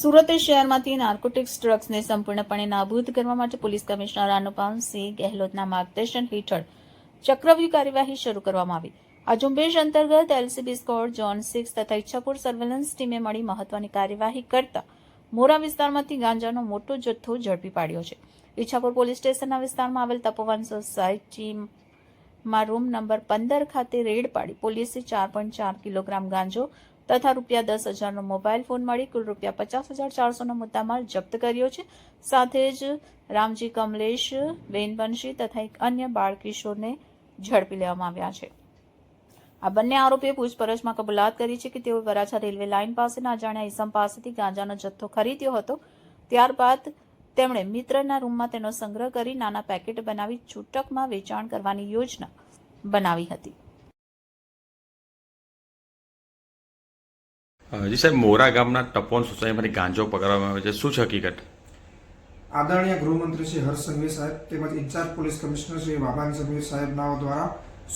સુરત શહેરમાંથી નાર્કોટિક્સ ડ્રગ્સને સંપૂર્ણપણે નાબૂદ કરવા માટે પોલીસ કમિશનર અનુપમસિંહ ગેહલોતના માર્ગદર્શન હેઠળ ચક્રવ્યૂહ કાર્યવાહી શરૂ કરવામાં આવી. આ ઝુંબેશ અંતર્ગત એલસીબી સ્કોડ ઝોન સિક્સ તથા ઈચ્છાપુર સર્વેલન્સ ટીમે મળી મહત્વની કાર્યવાહી કરતા મોરા વિસ્તારમાંથી ગાંજાનો મોટો જથ્થો ઝડપી પાડ્યો છે. ઈચ્છાપુર પોલીસ સ્ટેશનના વિસ્તારમાં આવેલ તપોવન સોસાયટીમાં રૂમ નંબર પંદર ખાતે રેડ પાડી પોલીસે ચાર પોઈન્ટ ચાર કિલોગ્રામ ગાંજો તથા રૂપિયા દસ હજારનો મોબાઈલ ફોન મળી, કુલ રૂપિયા પચાસ હજાર ચારસોનો મુદ્દામાલ જપ્ત કર્યો છે. સાથે જ રામજી કમલેશ બેનબંશી તથા એક અન્ય બાળ કિશોરને ઝડપી લેવામાં આવ્યા છે. આ બંને આરોપીએ પૂછપરછમાં કબૂલાત કરી છે કે તેઓ વરાછા રેલવે લાઇન પાસેના અજાણ્યા ઇસમ પાસેથી ગાંજાનો જથ્થો ખરીદ્યો હતો. ત્યારબાદ તેમણે મિત્રના રૂમમાં તેનો સંગ્રહ કરી નાના પેકેટ બનાવી છૂટકમાં વેચાણ કરવાની યોજના બનાવી હતી. જી સાહેબ, મોરા ગામના ટપોન સોસાયટીમાંથી ગાંજો પકડવામાં આવે છે. શું છે હકીકત? આદરણીય ગૃહમંત્રી શ્રી હર્ષ સંઘવી સાહેબ તેમજ ઇન્ચાર્જ પોલીસ કમિશનર શ્રી વાબાન સંઘવી સાહેબનાઓ દ્વારા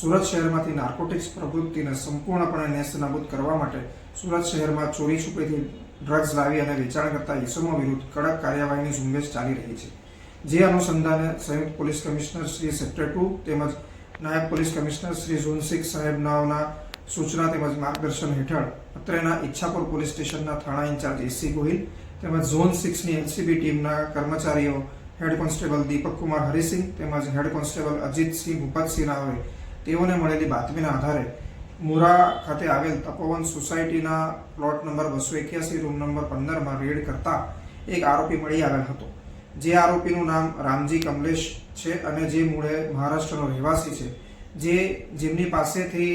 સુરત શહેરમાંથી નાર્કોટિક્સ પ્રવૃત્તિને સંપૂર્ણપણે નેસ્તનાબૂદ કરવા માટે સુરત શહેરમાં ચોરી છુપેથી ડ્રગ્સ લાવી અને વેચાણ કરતા ઈસમો વિરુદ્ધ કડક કાર્યવાહીની ઝુંબેશ ચાલી રહી છે. જે અનુસંધાને સંયુક્ત police commissioner Shri sector two તેમજ નાયબ police commissioner Shri zone six સાહેબ સૂચના તેમજ માર્ગદર્શન હેઠળ અત્રેના ઈચ્છાપુર પોલીસ સ્ટેશનના થાણા ઇન્ચાર્જ એસી ગોહિલ તેમજ ઝોન સિક્સની એલસીબી ટીમના કર્મચારીઓ હેડ કોન્સ્ટેબલ દીપક કુમાર હરિસિંહ તેમજ હેડ કોન્સ્ટેબલ અજીતસિંહ ભૂપતસિંહ હોય તેઓને મળેલી બાતમીના આધારે મુરા ખાતે આવેલ તપોવન સોસાયટીના પ્લોટ નંબર બસો એક્યાસી રૂમ નંબર પંદરમાં રેડ કરતા એક આરોપી મળી આવેલ હતો. જે આરોપીનું નામ રામજી કમલેશ છે અને જે મૂળે મહારાષ્ટ્રનો રહેવાસી છે. જે જેમની પાસેથી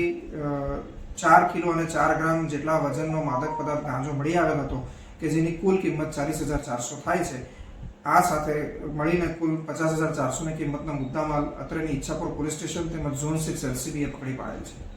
ચાર કિલો અને ચાર ગ્રામ જેટલા વજનનો માદક પદાર્થ ગાંજો મળી આવેલ હતો કે જેની કુલ કિંમત ચાલીસ હજાર ચારસો થાય છે. આ સાથે મળીને કુલ પચાસ હજાર ચારસોની કિંમતના મુદ્દામાલ અત્રેની ઈચ્છાપુર પોલીસ સ્ટેશન તેમજ ઝોન સિક્સ એલસીબીએ પકડી પાડેલ છે.